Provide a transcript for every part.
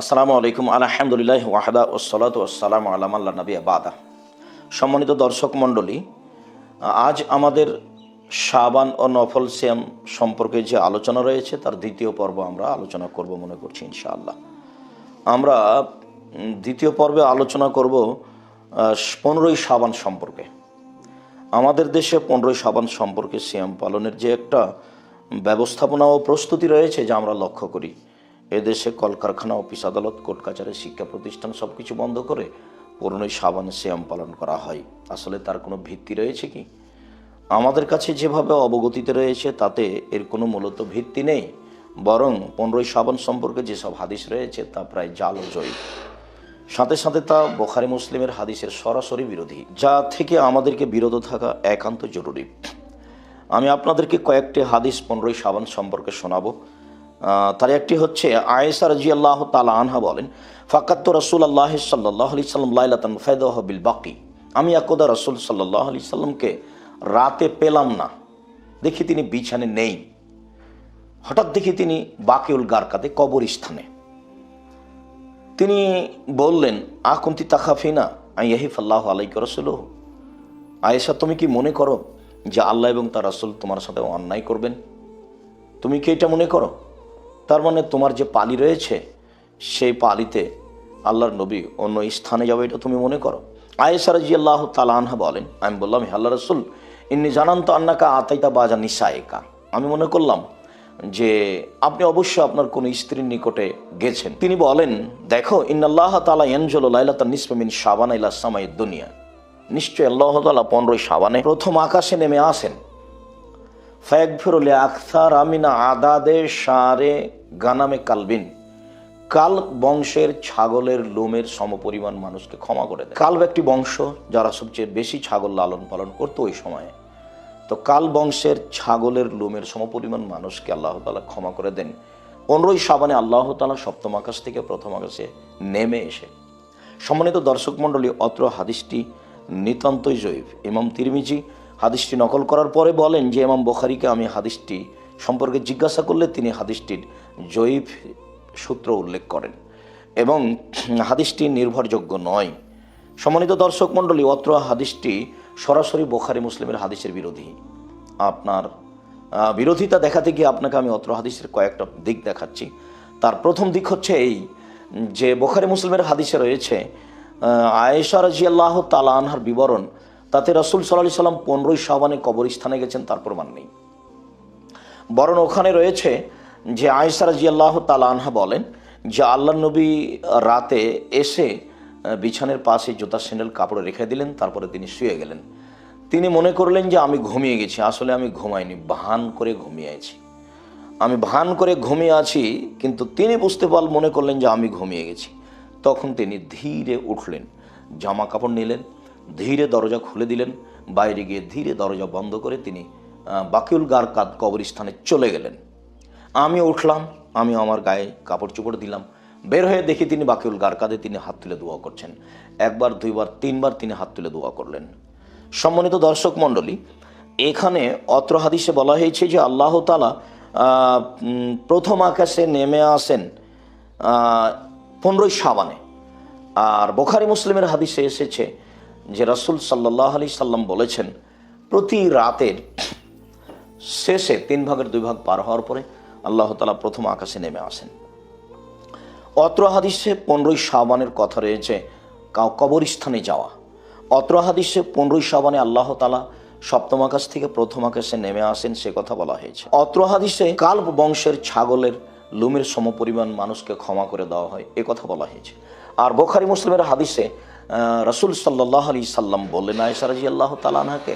আসসালামু আলাইকুম। আলহামদুলিল্লাহ ওয়াহাদা ওসলাত ওসালাম আলাম আল্লাহ নবী আবাদা সম্মানিত দর্শক মণ্ডলী, আজ আমাদের শাবান ও নফল সিয়াম সম্পর্কে যে আলোচনা রয়েছে, তার দ্বিতীয় পর্ব আমরা আলোচনা করব মনে করছি ইনশাআল্লাহ। আমরা দ্বিতীয় পর্বে আলোচনা করব পনেরোই শাবান সম্পর্কে। আমাদের দেশে পনেরোই শাবান সম্পর্কে সিয়াম পালনের যে একটা ব্যবস্থাপনা ও প্রস্তুতি রয়েছে, যা আমরা লক্ষ্য করি। এদেশে কলকারখানা, অফিস আদালত, কোর্ট কাছারি শিক্ষা প্রতিষ্ঠান সব কিছু বন্ধ করে পনেরোই শাবানে সিয়াম পালন করা হয়। আসলে তার কোনো ভিত্তি রয়েছে কি? আমাদের কাছে যেভাবে অবগতিতে রয়েছে, তাতে এর কোনো মূলত ভিত্তি নেই। বরং পনেরোই শাবান সম্পর্কে যেসব হাদিস রয়েছে, তা প্রায় জাল জয়ী। সাথে সাথে তা বোখারি মুসলিমের হাদিসের সরাসরি বিরোধী, যা থেকে আমাদেরকে বিরত থাকা একান্ত জরুরি। আমি আপনাদেরকে কয়েকটি হাদিস পনেরোই সাবান সম্পর্কে শোনাবো। তার একটি হচ্ছে আয়েসা রাজি আল্লাহ তালা আনহা বলেন ফাকাত্ত রসুল আল্লাহ সাল্লাহ আলি সাল্লাম লাইলাতান ফেদহ বিল বাকি। আমি একদা রসুল সাল্লাহ আলি সাল্লামকে রাতে পেলাম না। দেখি তিনি বিছানে নেই। হঠাৎ দেখি তিনি বাকিউল গারকাতে কবরস্থানে। তিনি বললেন আকুন্তি তাকাফিনা আইয়াহিফ আল্লাহ আলাইক রসুল আয়েশা, তুমি কি মনে করো যে আল্লাহ এবং তার রাসুল তোমার সাথে অন্যায় করবেন? তুমি কি এটা মনে করো? তার মানে তোমার যে পালি রয়েছে, সেই পালিতে আল্লাহর নবী অন্য স্থানে যাবে, এটা তুমি মনে করো। আয়েশা রাজি আল্লাহ তালানহা বলেন, আমি বললাম, হে আল্লাহ রসুল, ইন্নি জানান তো আন্নাকা আতাইতা বাজা নিশায়েকা আমি মনে করলাম যে আপনি অবশ্য আপনার কোন স্ত্রীর নিকটে গেছেন। তিনি বলেন, দেখো, ইন্নাল্লাহ তালা এনজল লাইলাতা নিসমিন সাবান ইলা সামাই দুনিয়া। নিশ্চয় আল্লাহ তালা পনেরোই সাবানে প্রথম আকাশে নেমে আসেন। ফ্যাকফিরুল আখতার আমিনা আদাদে সারে গানামে কালবিন। কাল বংশের ছাগলের লোমের সমপরিমাণ মানুষকে ক্ষমা করে দেয়। কালব একটি বংশ যারা সবচেয়ে বেশি ছাগল লালন পালন করতো ওই সময়ে। তো কাল বংশের ছাগলের লোমের সমপরিমাণ মানুষকে আল্লাহ তালা ক্ষমা করে দেন। পনেরোই সাবানে আল্লাহ তালা সপ্তম আকাশ থেকে প্রথম আকাশে নেমে এসে। সম্মানিত দর্শক মণ্ডলী, অত্র হাদিসটি নিতান্তই জৈব ইমাম তিরমিজি হাদিসটি নকল করার পরে বলেন যে ইমাম বখারিকে আমি হাদিসটি সম্পর্কে জিজ্ঞাসা করলে তিনি হাদিসটির জৈব সূত্র উল্লেখ করেন। এবং হাদিসটি নির্ভরযোগ্য নয়। সম্মানিত দর্শক মণ্ডলী, অত্র হাদিসটি সরাসরি বোখারি মুসলিমের হাদিসের বিরোধী। আপনার বিরোধিতা দেখাতে গিয়ে আপনাকে আমি অত্র হাদিসের কয়েকটা দিক দেখাচ্ছি। তার প্রথম দিক হচ্ছে এই যে বোখারি মুসলিমের হাদিসে রয়েছে আয়েশা রাজি আল্লাহ তালা আনহার বিবরণ তাতে রসুল সাল্লাহ সাল্লাম পনেরোই সাবানে কবরস্থানে গেছেন তার প্রমাণ নেই। বরং ওখানে রয়েছে যে আয়েশা রাজি আল্লাহ তালা আনহা বলেন যে আল্লাহ নবী রাতে এসে বিছানের পাশে জুতা, স্যান্ডেল, কাপড়ে রেখে দিলেন, তারপরে তিনি শুয়ে গেলেন। তিনি মনে করলেন যে আমি ঘুমিয়ে গেছি, আসলে আমি ঘুমাইনি, ভান করে ঘুমিয়ে আছি। আমি ভান করে ঘুমিয়ে আছি, কিন্তু তিনি বুঝতে পার, মনে করলেন যে আমি ঘুমিয়ে গেছি। তখন তিনি ধীরে উঠলেন, জামা কাপড় নিলেন ধীরে দরজা খুলে দিলেন। বাইরে গিয়ে ধীরে দরজা বন্ধ করে তিনি বাকিউল গার কাদ কবরস্থানে চলে গেলেন। আমি উঠলাম আমি আমার গায়ে কাপড় চোপড় দিলাম। বের হয়ে দেখি তিনি বাকিউল গার কাঁধে তিনি হাত তুলে দোয়া করছেন। একবার, দুইবার, তিনবার তিনি হাত তুলে দোয়া করলেন। সম্মানিত দর্শক মণ্ডলী, এখানে অত্র হাদিসে বলা হয়েছে যে আল্লাহ তালা প্রথম আকাশে নেমে আসেন পনেরোই সাবানে আর বোখারি মুসলিমের হাদিসে এসেছে যে রাসুল সাল্লাহ আলি সাল্লাম বলেছেন, প্রতি রাতের শেষে তিন ভাগের দুই ভাগ পার হওয়ার পরে আল্লাহ তালা প্রথম আকাশে নেমে আসেন। অত্র হাদিসে পনেরোই সাবানের কথা রয়েছে কবরস্থানে যাওয়া। অত্র হাদিসে পনেরোই সাবানে আল্লাহ তালা সপ্তম আকাশ থেকে প্রথম আকাশে নেমে আসেন, সে কথা বলা হয়েছে। অত্র হাদিসে কাল্প বংশের ছাগলের লুমের সমপরিমাণ মানুষকে ক্ষমা করে দেওয়া হয়, এ কথা বলা হয়েছে। আর বোখারি মুসলিমের হাদিসে রাসূল সাল্লাহ আলি সাল্লাম বললেন, আয়েশা রাজি আল্লাহ তালানহাকে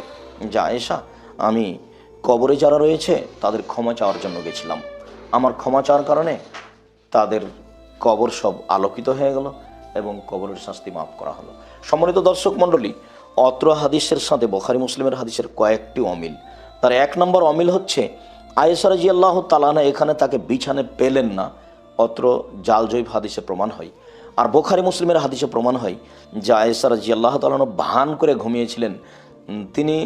যে আয়েশা, আমি কবরে যারা রয়েছে, তাদের ক্ষমা চাওয়ার জন্য গেছিলাম। আমার ক্ষমা চাওয়ার কারণে তাদের কবর সব আলোকিত হয়ে গেল এবং কবরের শাস্তি মাফ করা হলো। সম্মানিত দর্শক মণ্ডলী, অত্র হাদিসের সাথে বখারি মুসলিমের হাদিসের কয়েকটি অমিল। তার এক নম্বর অমিল হচ্ছে আয়েসারাজি আল্লাহ তালানা এখানে তাকে বিছানে পেলেন না। অত্র জালজৈব হাদিসে প্রমাণ হয়। আর বোখারি মুসলিমের হাদিসে প্রমাণ হয়, যে আয়েসারাজি আল্লাহ তালানো ভান করে ঘুমিয়েছিলেন। তিনি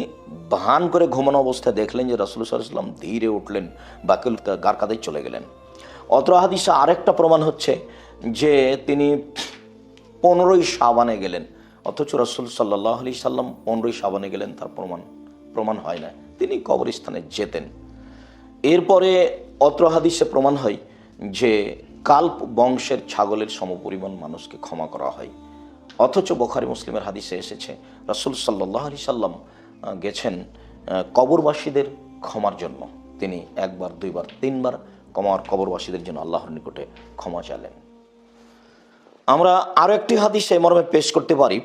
ভান করে ঘুমানো অবস্থায় দেখলেন যে রাসুল সাল্লাম ধীরে উঠলেন বাকিল গার কাদায় চলে গেলেন। অত্র হাদিসে আরেকটা প্রমাণ হচ্ছে যে তিনি পনেরোই সাবানে গেলেন, অথচ রসুল সাল্লাহ আলি সাল্লাম পনেরোই সাবানে গেলেন, তার প্রমাণ প্রমাণ হয় না। তিনি কবরস্থানে যেতেন। এরপরে অত্র হাদিসে প্রমাণ হয় যে কাল্প বংশের ছাগলের সমপরিমাণ মানুষকে ক্ষমা করা হয়। অথচ বোখারি মুসলিমের হাদিসে এসেছে, রসুল সাল্লাহ আলি সাল্লাম গেছেন কবরবাসীদের ক্ষমার জন্য। তিনি একবার, দুইবার, তিনবার কমার কবরবাসীদের জন্য আল্লাহর নিকটে ক্ষমা চালেন আমরা আরও একটি হাদিসে মর্মে পেশ করতে পারি।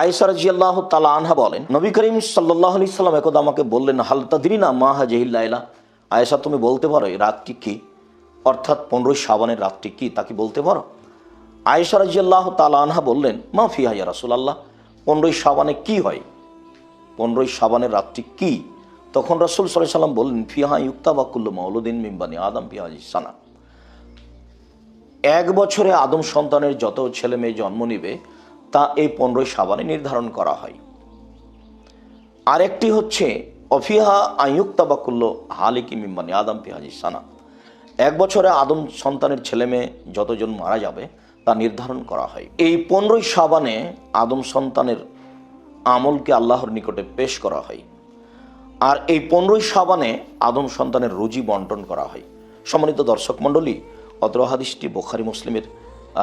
আয়েসা রাজি আল্লাহ তালা আনহা বলেন, নবী করিম সাল্লাহ আলি সাল্লাম একদা আমাকে বললেন, হাল তাদরিনা মা হাজিহিল্লাইলা আয়েসা তুমি বলতে পারো, এই রাতটি কি? অর্থাৎ পনেরোই শ্রাবণের রাতটি কি তা কি বলতে পারো? আয়েশা রাজি আল্লাহ তালা আনহা বললেন, মা ফিহা ইয়া রাসুলাল্লাহ, পনেরোই শ্রাবণে কি হয়? পনেরোই শ্রাবণের রাতটি কি? তখন রাসুল সাল্লাহ সাল্লাম বললেন, ফিহা ইউক্তা বাকুল্ল মৌলুদ্দিন মিম্বানি আদম, ফিহা সানা। এক বছরে আদম সন্তানের যত ছেলে মেয়ে জন্ম নিবে, তা এই পনেরোই সাবানে নির্ধারণ করা হয়। আরেকটি হচ্ছে, অফিহা আয়ুক্তাবাকুল্য হালিকি মিম্বানি আদম পিহাজি সানা। এক বছরে আদম সন্তানের ছেলে মেয়ে যতজন মারা যাবে, তা নির্ধারণ করা হয়। এই পনেরোই সাবানে আদম সন্তানের আমলকে আল্লাহর নিকটে পেশ করা হয়। আর এই পনেরোই সাবানে আদম সন্তানের রুজি বন্টন করা হয়। সম্মানিত দর্শক মণ্ডলী, অত্র হাদিসটি বোখারি মুসলিমের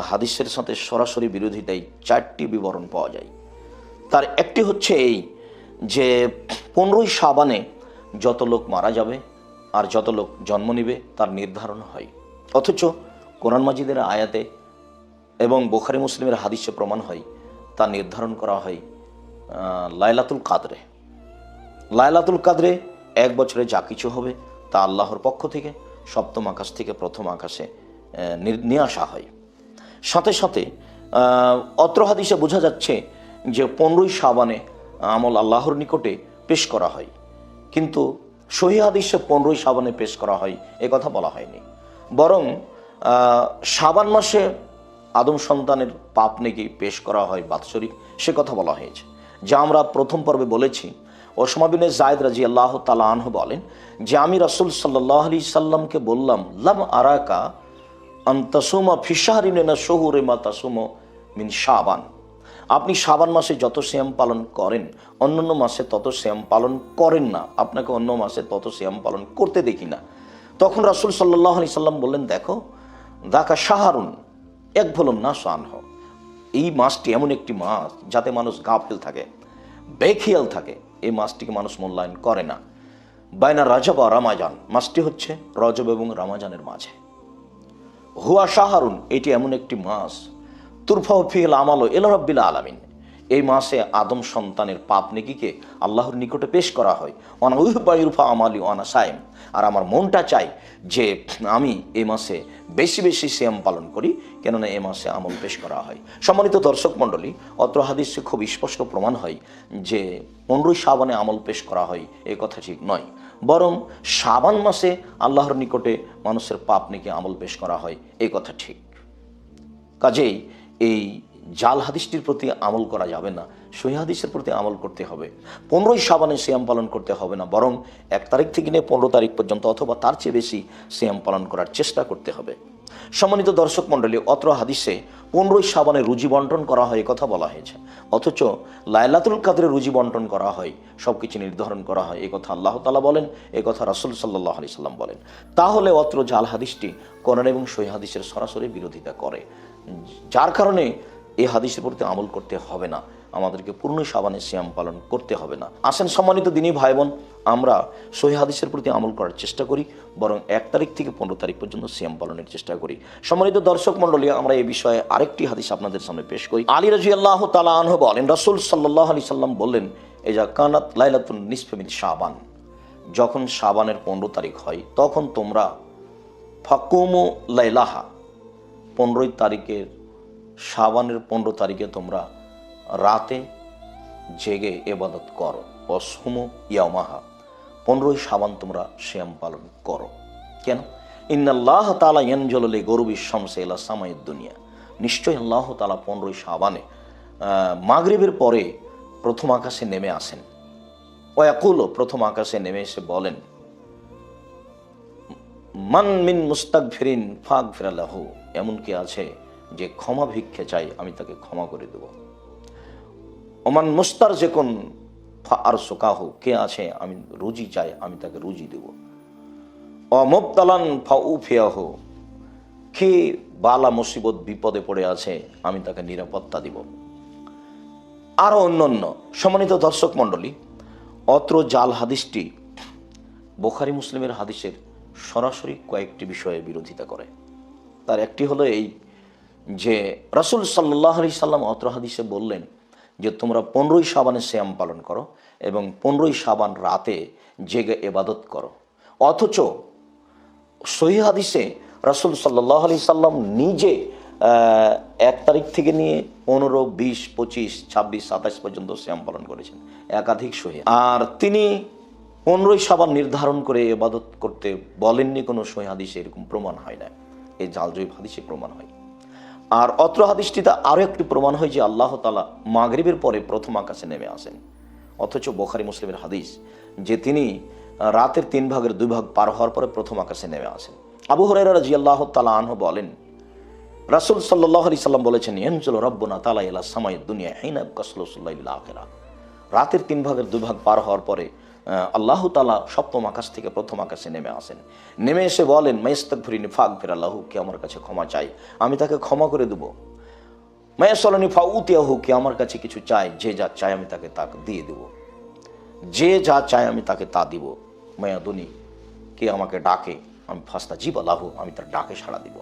হাদিসের সাথে সরাসরি বিরোধিতায় চারটি বিবরণ পাওয়া যায়। তার একটি হচ্ছে এই যে, পনেরোই সাবানে যত লোক মারা যাবে আর যত লোক জন্ম নিবে তার নির্ধারণ হয়। অথচ কোরআন মাজিদের আয়াতে এবং বোখারি মুসলিমের হাদিসে প্রমাণ হয় তা নির্ধারণ করা হয় আহ, লাইলাতুল কাদরে। লায়লাতুল কাদরে এক বছরে যা কিছু হবে তা আল্লাহর পক্ষ থেকে সপ্তম আকাশ থেকে প্রথম আকাশে নিয়ে আসা হয়। সাথে সাথে অত্র হাদিসে বোঝা যাচ্ছে যে পনেরোই সাবানে আমল আল্লাহর নিকটে পেশ করা হয়। কিন্তু সহি পনেরোই সাবানে পেশ করা হয়, এ কথা বলা হয়নি। বরং সাবান মাসে আদম সন্তানের পাপ নাকি পেশ করা হয় বাৎসরিক সে কথা বলা হয়েছে। যা আমরা প্রথম পর্বে বলেছি। ওসমা বিনে জায়দ রাজি আল্লাহ তালা আনহু বলেন, যে আমি রাসুল সাল্লাহ আলি সাল্লামকে বললাম, লাম আরাকা আন্তাসুমা না শহুরে মা তাসুমো মিন শাবান। আপনি শাবান মাসে যত শ্যাম পালন করেন, অন্যান্য মাসে তত শ্যাম পালন করেন না। আপনাকে অন্য মাসে তত শ্যাম পালন করতে দেখি না। তখন রাসুল সাল্লাহ আলি সাল্লাম বললেন, দেখো দাকা সাহারুন এক ভলম না সানহ এই মাসটি এমন একটি মাস যাতে মানুষ গাফেল থাকে, বেখিয়াল থাকে। এই মাসটিকে মানুষ মূল্যায়ন করে না। বাইনা রাজব আর রামাজান, মাসটি হচ্ছে রজব এবং রামাজানের মাঝে। হুয়া সাহারুন এটি এমন একটি মাস তুরফাহ ফিল আমালো এল রব্বিল আলামিন। এই মাসে আদম সন্তানের পাপ নেকিকে আল্লাহর নিকটে পেশ করা হয়। অনা উহবায়ুরফা আমালি অনা সাইম। আর আমার মনটা চাই যে আমি এই মাসে বেশি বেশি শ্যাম পালন করি, কেননা এ মাসে আমল পেশ করা হয়। সম্মানিত দর্শক মণ্ডলী, অত্র হাদিসে খুব স্পষ্ট প্রমাণ হয় যে পনেরোই সাবানে আমল পেশ করা হয়, এ কথা ঠিক নয়। বরং সাবান মাসে আল্লাহর নিকটে মানুষের পাপ নেকি আমল পেশ করা হয়, এ কথা ঠিক। কাজেই এই জাল হাদিসটির প্রতি আমল করা যাবে না। সহি হাদিসের প্রতি আমল করতে হবে। পনেরোই সাবানে সিয়াম পালন করতে হবে না, বরং এক তারিখ থেকে নিয়ে পনেরো তারিখ পর্যন্ত অথবা তার চেয়ে বেশি সিয়াম পালন করার চেষ্টা করতে হবে। সম্মানিত দর্শক মণ্ডলী, অত্র হাদিসে পনেরোই সাবানে রুজি বন্টন করা হয় কথা বলা হয়েছে। অথচ লায়লাতুল কাদরে রুজি বন্টন করা হয় সব কিছু নির্ধারণ করা হয় এই কথা আল্লাহ তালা বলেন এই কথা রাসুল সাল্লাহ আলি সাল্লাম বলেন। তাহলে অত্র জাল হাদিসটি কোরআন এবং সহি হাদিসের সরাসরি বিরোধিতা করে। যার কারণে এই হাদিসের প্রতি আমল করতে হবে না। আমাদেরকে পূর্ণ সাবানে শ্যাম পালন করতে হবে না। আসেন সম্মানিত দিনী ভাই বোন আমরা সহি হাদিসের প্রতি আমল করার চেষ্টা করি, বরং এক তারিখ থেকে পনেরো তারিখ পর্যন্ত শ্যাম পালনের চেষ্টা করি। সম্মানিত দর্শক মণ্ডলী, আমরা এই বিষয়ে আরেকটি হাদিস আপনাদের সামনে পেশ করি। আলী রাজি আল্লাহ তালা আনহ বলেন, রসুল সাল্লাহ আলি সাল্লাম বললেন এই যা কানাত লাইলাতুন নিসফেমিন সাবান যখন সাবানের পনেরো তারিখ হয়, তখন তোমরা ফাকুমু লাইলাহা পনেরোই তারিখের, সাবানের পনেরো তারিখে তোমরা রাতে জেগে এবাদত করো। অসুম ইয়ামাহা পনেরোই সাবান তোমরা শ্যাম পালন করো। কেন? ইন্নাল্লাহ তালা ইয়ানজলে গরুবি শামসে এলা সামায়ের দুনিয়া। নিশ্চয়ই আল্লাহ তালা পনেরোই সাবানে মাগরিবের পরে প্রথম আকাশে নেমে আসেন। ওয়াকুলও প্রথম আকাশে নেমে এসে বলেন মান মিন মুস্তাক ফিরিন ফাঁক ফিরালাহ এমন কি আছে যে ক্ষমা ভিক্ষে চাই, আমি তাকে ক্ষমা করে দেব। ওমান মুস্তার যে কোন আর সোকাহ কে আছে, আমি রুজি চাই, আমি তাকে রুজি দেব। অমুবতালান ফাউ ফিয়াহ কে বালা মুসিবত বিপদে পড়ে আছে, আমি তাকে নিরাপত্তা দিব। আরও অন্যান্য সম্মানিত দর্শক মণ্ডলী, অত্র জাল হাদিসটি, বোখারি মুসলিমের হাদিসের সরাসরি কয়েকটি বিষয়ে বিরোধিতা করে। তার একটি হলো এই যে রাসুল সাল্লাহ আলি সাল্লাম অত্র হাদিসে বললেন যে, তোমরা পনেরোই সাবানে শ্যাম পালন করো এবং পনেরোই সাবান রাতে জেগে এবাদত করো। অথচ সহি হাদিসে রাসুল সাল্লাহ আলি সাল্লাম নিজে এক তারিখ থেকে নিয়ে পনেরো, বিশ, পঁচিশ, ছাব্বিশ, সাতাশ পর্যন্ত শ্যাম পালন করেছেন। একাধিক সহি। আর তিনি পনেরোই সাবান নির্ধারণ করে এবাদত করতে বলেননি, কোনো সহি হাদিসে এরকম প্রমাণ হয় না এই জালজয়ীব হাদিসে প্রমাণ হয়। আর অত্র হাদিসটিতে আরও একটি প্রমাণ হয় যে আল্লাহ তালা মাগরিবের পরে প্রথম আকাশে নেমে আসেন। অথচ বোখারি মুসলিমের হাদিস যে তিনি রাতের তিন ভাগের দুই ভাগ পার হওয়ার পরে প্রথম আকাশে নেমে আসেন। আবু হরাইরা রাজি আল্লাহ তালা আনহ বলেন, রাসুল সাল্লাহ আলি সাল্লাম বলেছেন এনজল রব্বনা তালা ইলা সামাই দুনিয়া হিনা কসলুল্লাহ আখেরা রাতের তিন ভাগের দুই ভাগ পার হওয়ার পরে আল্লাহ তালা সপ্তম আকাশ থেকে প্রথম আকাশে নেমে আসেন। নেমে এসে বলেন মেস্তাক ফিরিনি ফাঁক ফের আল্লাহু, কে আমার কাছে ক্ষমা চাই আমি তাকে ক্ষমা করে দেবো। মায়াসলানি ফাউতিয়াহু, কে আমার কাছে কিছু চাই যে যা চাই আমি তাকে তা দিয়ে দেব। যে যা চাই আমি তাকে তা দিব। মায়াদুনি, কে আমাকে ডাকে, আমি ফাস্তা জীব আল্লাহ, আমি তার ডাকে সাড়া দিব।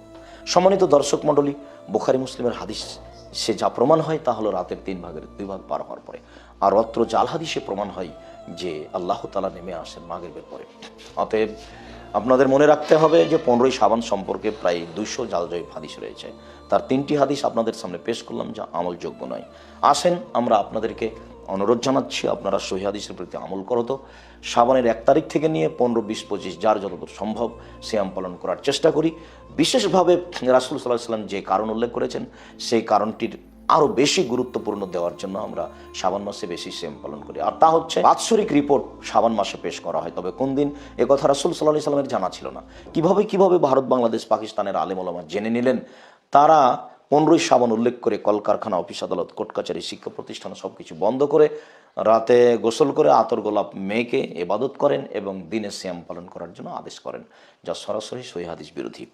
সম্মানিত দর্শক মণ্ডলী, বুখারি মুসলিমের হাদিস, সে যা প্রমাণ হয় তা হলো রাতের তিন ভাগের দুই ভাগ পার হওয়ার পরে। আর অত্র জাল হাদিসে প্রমাণ হয় যে আল্লাহ তালা নেমে আসেন মাগের পরে। অতএব আপনাদের মনে রাখতে হবে যে পনেরোই সাবান সম্পর্কে প্রায় দুইশো জালজয়ীব হাদিস রয়েছে। তার তিনটি হাদিস আপনাদের সামনে পেশ করলাম যা আমলযোগ্য নয়। আসেন আমরা আপনাদেরকে অনুরোধ জানাচ্ছি, আপনারা সহি হাদিসের প্রতি আমল করতো সাবানের এক তারিখ থেকে নিয়ে পনেরো, বিশ, পঁচিশ, যার যতদূর সম্ভব সিয়াম পালন করার চেষ্টা করি। বিশেষভাবে রাসুল সাল্লাহ সাল্লাম যে কারণ উল্লেখ করেছেন, সেই কারণটির আরও বেশি গুরুত্বপূর্ণ দেওয়ার জন্য আমরা শ্রাবণ মাসে বেশি সেম পালন করি। আর তা হচ্ছে বাৎসরিক রিপোর্ট শ্রাবণ মাসে পেশ করা হয়। তবে কোন দিন? এ কথা রাসুল সাল্লাহ সাল্লামের জানা ছিল না। কীভাবে কীভাবে ভারত, বাংলাদেশ, পাকিস্তানের আলেম ওলামা জেনে নিলেন? তারা পনেরোই শ্রাবণ উল্লেখ করে কলকারখানা, অফিস আদালত, কোর্ট কাছারি শিক্ষা প্রতিষ্ঠান সব কিছু বন্ধ করে রাতে গোসল করে আতর গোলাপ মেয়েকে এবাদত করেন এবং দিনে শ্যাম পালন করার জন্য আদেশ করেন, যা সরাসরি সহি হাদিস বিরোধী।